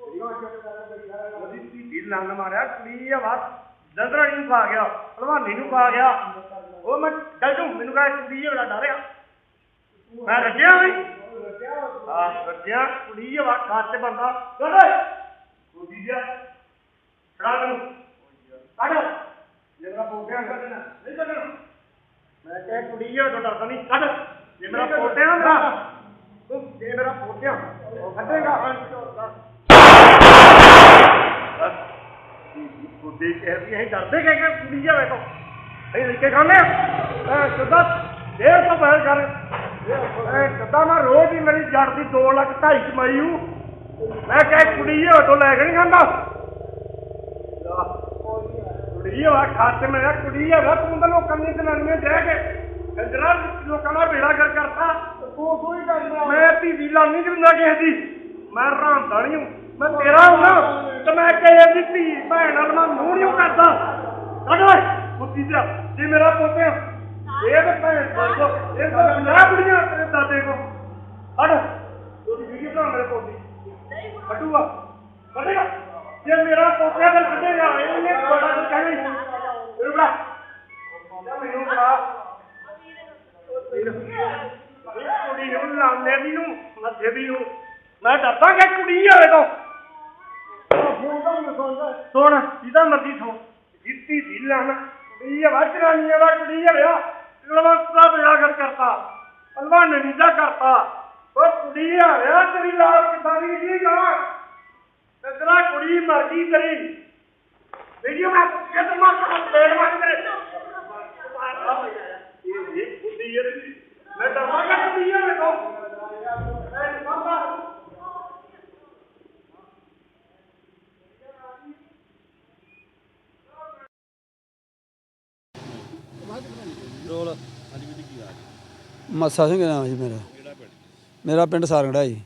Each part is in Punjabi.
ਉਹਦੀ ਨੰਦ ਮਾਰਿਆ ਕੁੜੀ ਆ ਵਾ ਜਲਦਰਾਣੀ ਨੂੰ ਪਾ ਗਿਆ ਭਲਵਾਨੀ ਨੂੰ ਪਾ ਗਿਆ। ਉਹ ਮੈਂ ਡਲ ਜੂ ਮੈਨੂੰ ਕਹੇ ਕੁੜੀ ਆ ਬੜਾ ਡਰਿਆ ਮੈਂ ਰੱਜਿਆ ਵੀ। ਹਾਂ ਰੱਜਿਆ ਕੁੜੀ ਆ ਵਾ ਖਾਤੇ ਬੰਦਾ। ਚਲ ਓਏ। ਕੁੜੀ ਜਾ ਛੜਾ ਮੈਨੂੰ। ਕੱਢ। ਜੇ ਮੇਰਾ ਪੋਟਿਆ ਕੱਢ ਨਾ ਨਹੀਂ ਕੱਢਣਾ। ਮੈਂ ਕਹੇ ਕੁੜੀ ਆ ਡਰਦਾ ਨਹੀਂ। ਕੱਢ ਜੇ ਮੇਰਾ ਪੋਟਿਆ ਨਾ ਜੇ ਮੇਰਾ ਪੋਟਿਆ ਕੱਢੇਗਾ ਬਸ। ਕੁੜੀ ਕਹਿਦੀ ਹੈ ਡਰਦੇ ਕਿ ਕਿ ਕੁੜੀ ਜਾਵੇ ਤਾਂ ਇਹ ਲਿਖੇ ਖਾਣੇ ਐ ਸਦਾ ਦੇਰ ਤੋਂ ਬਾਹਰ ਕਰ। ਐ ਕਦਾ ਮੈਂ ਰੋਜ਼ ਹੀ ਮੇਰੀ ਜੜ ਦੀ 2 ਲੱਖ ਢਾਈ ਕਮਾਈ ਹੂੰ। ਮੈਂ ਕਹੇ ਕੁੜੀ ਹੈ ਤੋਂ ਲੈ ਕੇ ਨਹੀਂ ਖਾਂਦਾ। ਕੁੜੀ ਆ ਖਾਤੇ ਮੇਰਾ ਕੁੜੀ ਆ ਤੂੰ ਤਾਂ ਲੋਕਾਂ ਦੀਆਂ ਜਨਾਨੀਆਂ ਜਾ ਕੇ ਕੰਜਰਾ ਲੋਕਾਂ ਦਾ ਬੇੜਾ ਕਰ ਕਰਤਾ। ਤੂੰ ਕੋਈ ਕਰਦਾ ਮੈਂ ਧੀ ਲਾਨੀ ਜਿੰਦਾ ਕਿਸੇ ਦੀ। ਮੈਂ ਰਾਂਦਾ ਨਹੀਂ ਹੂੰ। ਮੈਂ ਤੇਰਾ ਹੁਣਾ ਤੇ ਮੈਂ ਕਹੇ ਦੀ ਧੀ ਭੈਣ ਨਾਲ ਮੈਂ ਮੂੰਹ ਨਹੀਂ ਕਰਦਾ। ਕੱਢ ਓਏ ਬੁੱਧੀ ਜਾ ਜੇ ਮੇਰਾ ਪੋਤਿਆ ਇਹ ਤੇ ਭੈਣ ਕੋਲ ਇਹ ਤਾਂ ਪੰਜਾਹ ਕੁੜੀਆਂ ਤੇਰੇ ਦਾਦੇ ਕੋ ਕੱਢ। ਉਹਦੀ ਵੀਡੀਓ ਬਣਾ ਮੇਰੇ ਪੋਤੀ ਕੱਢੂਗਾ। ਕੱਢੇਗਾ। ਜੇ ਮੇਰਾ ਪੋਤਿਆ ਤਾਂ ਕੱਢੇਗਾ। ਇਹਨੇ ਬੜਾ ਕਹਿਣਾ ਹੀ। ਇਹ ਬੜਾ। ਮੈਨੂੰ ਬੜਾ ਕੁੜੀ ਨੂੰ ਲਾਉਂਦੇ ਦੀ ਨੂੰ ਮੱਥੇ ਦੀ ਨੂੰ ਮੈਂ ਡਰਦਾ ਕਿ ਕੁੜੀ ਆਵੇ ਤੋਂ। ਸੁਣ, ਜਿਹਦਾ ਮਰਜ਼ੀ ਸੁਣ। ਜਿੱਤੀ ਦੀ ਲੰਨ ਕੁੜੀ ਆ ਵਾਜਰਾਨੀਆਂ ਦਾ ਕੁੜੀ ਆ ਵਿਆ ਲਵੰਤ ਬਿਆ ਕਰ ਕਰਤਾ। ਪਲਵਾਨ ਨੇ ਨੀਦਾ ਕਰਤਾ। ਉਹ ਕੁੜੀ ਆ ਵਿਆ ਤੇਰੀ ਲਾਲ ਕਿੱਦਾਂ ਦੀ ਜੀ ਗਾ? ਤੇਰਾ ਕੁੜੀ ਮਰ ਗਈ ਤੇਰੀ। ਵੀਡੀਓ ਮੈਂ ਇਹ ਤਾਂ ਮਾਰ ਪੇੜ ਮਾਰ ਤੇਰੇ ਇਹ ਮੱਸਾ ਸਿੰਘ ਨਾਮ ਜੀ ਮੇਰਾ। ਮੇਰਾ ਪਿੰਡ ਸਾਰੰਗੜਾ ਜੀ।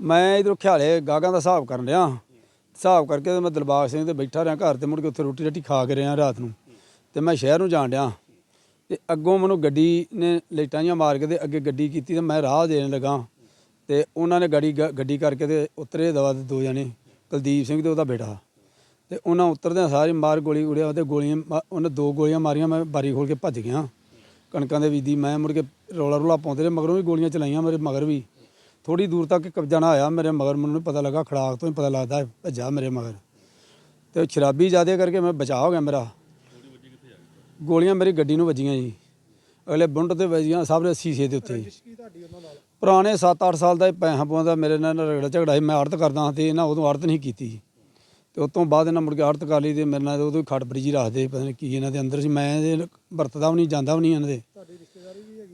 ਮੈਂ ਇਧਰੋਂ ਖਿਆਲੇ ਗਾਗਾਂ ਦਾ ਹਿਸਾਬ ਕਰਨ ਰਿਹਾ ਹਿਸਾਬ ਕਰਕੇ ਮੈਂ ਦਿਲਬਾਗ ਸਿੰਘ ਤੇ ਬੈਠਾ ਰਿਹਾ ਘਰ ਤੇ ਮੁੜ ਕੇ ਉੱਥੇ ਰੋਟੀ ਰੱਟੀ ਖਾ ਕੇ ਰਿਹਾ ਰਾਤ ਨੂੰ। ਤੇ ਮੈਂ ਸ਼ਹਿਰ ਨੂੰ ਜਾਣ ਡਿਆ। ਤੇ ਅੱਗੋਂ ਮੈਨੂੰ ਗੱਡੀ ਨੇ ਲਾਈਟਾਂ ਜਿਹੀਆਂ ਮਾਰ ਕੇ ਤੇ ਅੱਗੇ ਗੱਡੀ ਕੀਤੀ ਤੇ ਮੈਂ ਰਾਹ ਦੇਣ ਲੱਗਾ। ਤੇ ਉਹਨਾਂ ਨੇ ਗੱਡੀ ਗੱਡੀ ਕਰਕੇ ਤੇ ਉਤਰੇ ਦਵਾ ਦੇ ਦੋ ਜਣੇ, ਕੁਲਦੀਪ ਸਿੰਘ ਤੇ ਉਹਦਾ ਬੇਟਾ। ਤੇ ਉਹਨਾਂ ਉਤਰਦਿਆਂ ਸਾਰੇ ਮਾਰ ਗੋਲੀ ਉੜਿਆ ਤੇ ਗੋਲੀਆਂ ਮਾ- ਉਹਨੇ ਦੋ ਗੋਲੀਆਂ ਮਾਰੀਆਂ, ਮੈਂ ਬਾਰੀ ਖੋਲ ਕੇ ਭੱਜ ਗਿਆ। ਕਣਕਾਂ ਦੇ ਵੀਦੀ ਮੈਂ ਮੁੜ ਕੇ ਰੌਲਾ ਰੌਲਾ ਪਾਉਂਦੇ ਰਹੇ, ਮਗਰੋਂ ਵੀ ਗੋਲੀਆਂ ਚਲਾਈਆਂ ਮੇਰੇ ਮਗਰ ਵੀ। ਥੋੜੀ ਦੂਰ ਤੱਕ ਕਬਜ਼ਾ ਨਾ ਆਇਆ ਮੇਰੇ ਮਗਰ, ਮੈਨੂੰ ਨਹੀਂ ਪਤਾ ਲੱਗਾ, ਖੜਾਕ ਤੋਂ ਹੀ ਪਤਾ ਲੱਗਦਾ ਭੱਜਾ ਮੇਰੇ ਮਗਰ। ਤੇ ਉਹ ਸ਼ਰਾਬੀ ਜ਼ਿਆਦੇ ਕਰਕੇ ਮੈਂ ਬਚਾਅ ਹੋ ਗਿਆ ਮੇਰਾ। ਗੋਲੀਆਂ ਮੇਰੀ ਗੱਡੀ ਨੂੰ ਵੱਜੀਆਂ ਜੀ। ਅਗਲੇ ਬੁੰਡ ਤੇ ਵੱਜੀਆਂ, ਸਭ ਦੇ ਸੀਸੇ ਦੇ ਉੱਤੇ ਪੁਰਾਣੇ 7-8 ਸਾਲ ਦਾ ਇਹ ਪੈਸਾ ਪਵਾਉਂਦਾ ਮੇਰੇ ਨਾਲ ਰਗੜਾ ਝਗੜਾ ਸੀ, ਮੈਂ ਆੜਤ ਕਰਦਾ ਹਾਂ ਤੇ ਇਹਨਾਂ ਉਦੋਂ ਆੜਤ ਨਹੀਂ ਕੀਤੀ ਤੇ ਉਸ ਤੋਂ ਬਾਅਦ ਇਹਨਾਂ ਮੁੜ ਕੇ ਆੜਤ ਕਰ ਲਈ ਤੇ ਮੇਰੇ ਨਾਲ ਉਦੋਂ ਹੀ ਖੜ ਬਰੀਜੀ ਰੱਖਦੇ ਪਤਾ ਨਹੀਂ ਕੀ ਇਹਨਾਂ ਦੇ ਅੰਦਰ ਸੀ। ਮੈਂ ਇਹਦੇ ਵਰਤਦਾ ਵੀ ਨਹੀਂ, ਜਾਂਦਾ ਵੀ ਨਹੀਂ ਇਹਨਾਂ ਦੇ।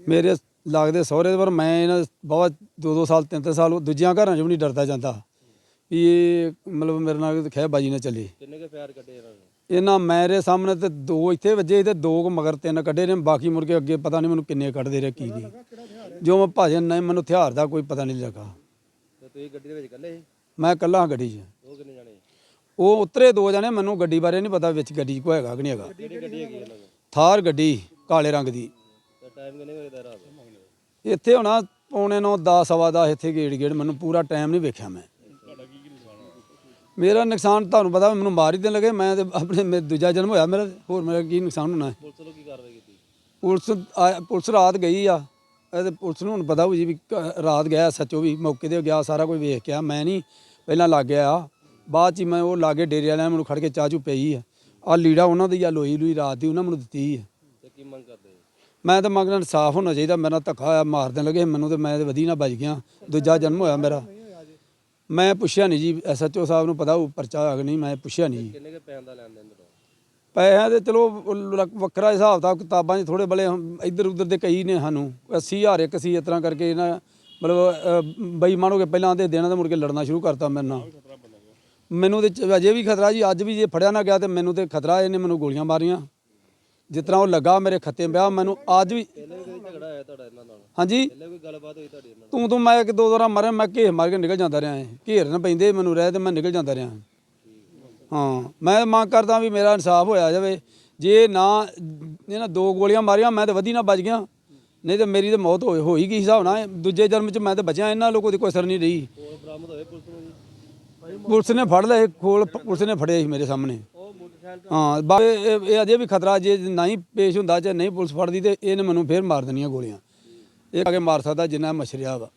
ਮੇਰੇ ਲੱਗਦੇ ਸਹੁਰੇ ਪਰ ਮੈਂ ਇਹਨਾਂ ਬਹੁਤ ਦੋ ਦੋ ਸਾਲ ਤਿੰਨ ਤਿੰਨ ਸਾਲ ਦੂਜਿਆਂ ਘਰਾਂ 'ਚ ਵੀ ਨਹੀਂ ਡਰਦਾ ਜਾਂਦਾ। ਵੀ ਇਹ ਮਤਲਬ ਮੇਰੇ ਨਾਲ ਖਹਿਬਾਜ਼ੀ ਨਾ ਚੱਲੇ। ਕਿੰਨੇ ਕੇ ਪਿਆਰ ਕੱਢੇ ਇਹਨਾਂ ਨੇ? ਇਹਨਾਂ ਮੇਰੇ ਸਾਹਮਣੇ ਤੇ ਦੋ ਇੱਥੇ ਵੱਜੇ ਤੇ ਦੋ ਕੁ ਮਗਰ ਤਿੰਨ ਕੱਢੇ ਨੇ ਬਾਕੀ ਕੇ ਅੱਗੇ ਪਤਾ ਨਹੀਂ ਮੈਨੂੰ ਕਿੰਨੇ ਕੱਢਦੇ ਰਹੇ ਕੀ ਨਹੀਂ ਜੋ ਮੈਂ ਭਾਜਨ ਨਹੀਂ ਮੈਨੂੰ ਹਥਿਆਰ ਦਾ ਕੋਈ ਪਤਾ ਨਹੀਂ ਲੱਗਾ। ਤੇ ਤੁਸੀਂ ਗੱਡੀ ਦੇ ਵਿੱਚ ਇਕੱਲੇ ਸੀ? ਮੈਂ ਇਕੱਲਾ ਹਾਂ ਗੱਡੀ 'ਚ। ਉਹ ਕਿੰਨੇ ਜਾਣੇ? ਉਹ ਉਤਰੇ ਦੋ ਜਣੇ ਮੈਨੂੰ ਗੱਡੀ ਬਾਰੇ ਨਹੀਂ ਪਤਾ ਵਿੱਚ ਗੱਡੀ ਕੋਈ ਹੈਗਾ ਕਿ ਨਹੀਂ ਹੈਗਾ। ਕਿਹੜੀ ਗੱਡੀ ਹੈਗੀ ਇਹਨਾਂ ਕੋਲ ਥਾਰ ਗੱਡੀ ਕਾਲੇ ਰੰਗ ਦੀ। ਤੇ ਟਾਈਮ ਕਿੰਨੇ ਵਜੇ ਦਾ ਰਾਤ? ਇੱਥੇ ਹੋਣਾ ਪੌਣੇ ਨੌ 10 ਸਵਾ ਦਸ ਇੱਥੇ ਗੇੜ ਗੇੜ ਮੈਨੂੰ ਪੂਰਾ ਟਾਈਮ ਨਹੀਂ ਵੇਖਿਆ ਮੈਂ। ਮੇਰਾ ਨੁਕਸਾਨ ਤੁਹਾਨੂੰ ਪਤਾ ਮੈਨੂੰ ਮਾਰ ਹੀ ਦੇਣ ਲੱਗੇ ਮੈਂ ਤੇ ਆਪਣੇ ਮੇ- ਦੂਜਾ ਜਨਮ ਹੋਇਆ ਮੇਰਾ ਹੋਰ ਮੇਰਾ ਕੀ ਨੁਕਸਾਨ ਹੋਣਾ ਹੈ? ਪੁਲਿਸ ਵੱਲੋਂ ਕੀ ਕਾਰਵਾਈ ਕੀਤੀ? ਪੁਲਿਸ ਆ- ਪੁਲਿਸ ਰਾਤ ਗਈ ਆ ਇਹ ਤੇ ਪੁਲਿਸ ਨੂੰ ਹੁਣ ਪਤਾ ਹੋਊ ਜੀ ਵੀ ਕ- ਰਾਤ ਗਿਆ ਸੱਚੋ ਵੀ ਮੌਕੇ ਤੇ ਗਿਆ ਸਾਰਾ ਕੁਝ ਵੇਖ ਕੇ ਆ ਮੈਂ ਨਹੀਂ ਪਹਿਲਾਂ ਲੱਗ ਗਿਆ ਬਾਅਦ ਚ ਹੀ ਮੈਂ ਉਹ ਲਾਗੇ ਡੇਰੇ ਵਾਲਿਆਂ ਨੇ ਮੈਨੂੰ ਖੜ ਕੇ ਚਾਹ ਚੂ ਪਈ ਆ। ਆ ਲੀੜਾ ਉਹਨਾਂ ਦੀ ਆ ਲੋਈ ਲੂਈ ਰਾਤ ਦੀ ਉਹਨਾਂ ਮੈਨੂੰ ਦਿੱਤੀ ਆ। ਤੇ ਕੀ ਮੰਗ ਕਰਦੇ ਮੈਂ ਤਾਂ ਮੰਗਣਾ ਇਨਸਾਫ ਹੋਣਾ ਚਾਹੀਦਾ ਮੇਰਾ ਧੱਕਾ ਹੋਇਆ ਮਾਰ ਦੇਣ ਲੱਗੇ ਮੈਨੂੰ ਤੇ ਮੈਂ ਤੇ ਵਧੀ ਨਾ ਬਚ ਗਿਆ ਦੂਜਾ ਜਨਮ ਹੋਇਆ ਮੇਰਾ। ਮੈਂ ਪੁੱਛਿਆ ਨਹੀਂ ਜੀ ਐਸਐਚਓ ਸਾਹਿਬ ਨੂੰ ਪਤਾ ਉਹ ਪਰਚਾ ਹੋਇਆ ਕਿ ਨਹੀਂ ਮੈਂ ਪੁੱਛਿਆ ਨਹੀਂ ਜੀ। ਕਿੰਨੇ ਕੇ ਪੈਣ ਦਾ ਲੈਣ ਦੇਣ ਦਾ ਪੈਸਿਆਂ ਦੇ ਚਲੋ ਉਹ ਵੱਖਰਾ ਹਿਸਾਬ ਤਾਂ ਕਿਤਾਬਾਂ 'ਚ ਥੋੜੇ ਬਲੇ ਇੱਧਰ ਉੱਧਰ ਦੇ ਕਈ ਨੇ ਸਾਨੂੰ। 80000 ਇੱਕ ਸੀ ਇਸ ਤਰ੍ਹਾਂ ਕਰਕੇ ਇਹਨਾਂ ਮਤਲਬ ਬੇਈਮਾਨ ਹੋ ਕੇ ਪਹਿਲਾਂ ਆਂਦੇ ਦੇਣਾ ਤੇ ਮੁੜ ਕੇ ਲੜਨਾ ਸ਼ੁਰੂ ਕਰਤਾ ਮੇਰੇ ਨਾਲ। ਮੈਨੂੰ ਤੇ ਅਜੇ ਵੀ ਖਤਰਾ ਜੀ ਅੱਜ ਵੀ ਜੇ ਫੜਿਆ ਨਾ ਗਿਆ ਤੇ ਮੈਨੂੰ ਤੇ ਖਤਰਾ ਇਹਨੇ ਮੈਨੂੰ ਗੋਲੀਆਂ ਮਾਰੀਆਂ। ਜਿਸ ਤਰ੍ਹਾਂ ਉਹ ਲੱਗਾ ਮੇਰੇ ਖੱਤੇ ਪਿਆ ਮੈਨੂੰ ਅੱਜ ਵੀ ਹਾਂਜੀ? ਤੂੰ ਤੂੰ ਮੈਂ ਇੱਕ ਦੋ ਵਾਰ ਮਰਿਆ ਮੈਂ ਘੇਰ ਮਾਰ ਕੇ ਨਿਕਲ ਜਾਂਦਾ ਰਿਹਾ ਘੇਰ ਨਾ ਪੈਂਦੇ ਮੈਨੂੰ ਰਹਿ ਤੇ ਮੈਂ ਨਿਕਲ ਜਾਂਦਾ ਰਿਹਾ। ਹਾਂ ਮੈਂ ਮੰਗ ਕਰਦਾ ਵੀ ਮੇਰਾ ਇਨਸਾਫ ਹੋਇਆ ਜਾਵੇ। ਜੇ ਨਾ ਇਹਨਾਂ ਦੋ ਗੋਲੀਆਂ ਮਾਰੀਆਂ ਮੈਂ ਤਾਂ ਵਧੀ ਨਾ ਬਚ ਗਿਆ। ਨਹੀਂ ਤੇ ਮੇਰੀ ਤਾਂ ਮੌਤ ਹੋਈ ਹੋਈ ਗਈ ਹਿਸਾਬ ਨਾਲ? ਦੂਜੇ ਜਨਮ 'ਚ ਮੈਂ ਤਾਂ ਬਚਿਆ ਇਹਨਾਂ ਲੋਕੋ ਦੀ ਕੋਈ ਅਸਰ ਨਹੀਂ ਰਹੀ। ਪੁਲਿਸ ਨੂੰ ਨੇ ਫੜ ਲਿਆ ਕੋਲ ਪੁਲਿਸ ਨੇ ਫੜਿਆ ਸੀ ਮੇਰੇ ਸਾਹਮਣੇ। ਹਾਂ, ਬਾ ਇਹ ਇਹ- ਇਹ ਅਜੇ ਵੀ ਖਤਰਾ, ਜੇ ਨਹੀਂ ਪੇਸ਼ ਹੁੰਦਾ, ਚਾਹੇ ਨਹੀਂ ਪੁਲਿਸ ਫੜਦੀ, ਤੇ ਇਹਨੇ ਮੈਨੂੰ ਫੇਰ ਮਾਰ ਦੇਣੀਆਂ ਗੋਲੀਆਂ। ਇਹ ਆ ਕੇ ਮਾਰ ਸਕਦਾ, ਜਿੰਨਾ ਮਛਰਿਆ ਵਾ।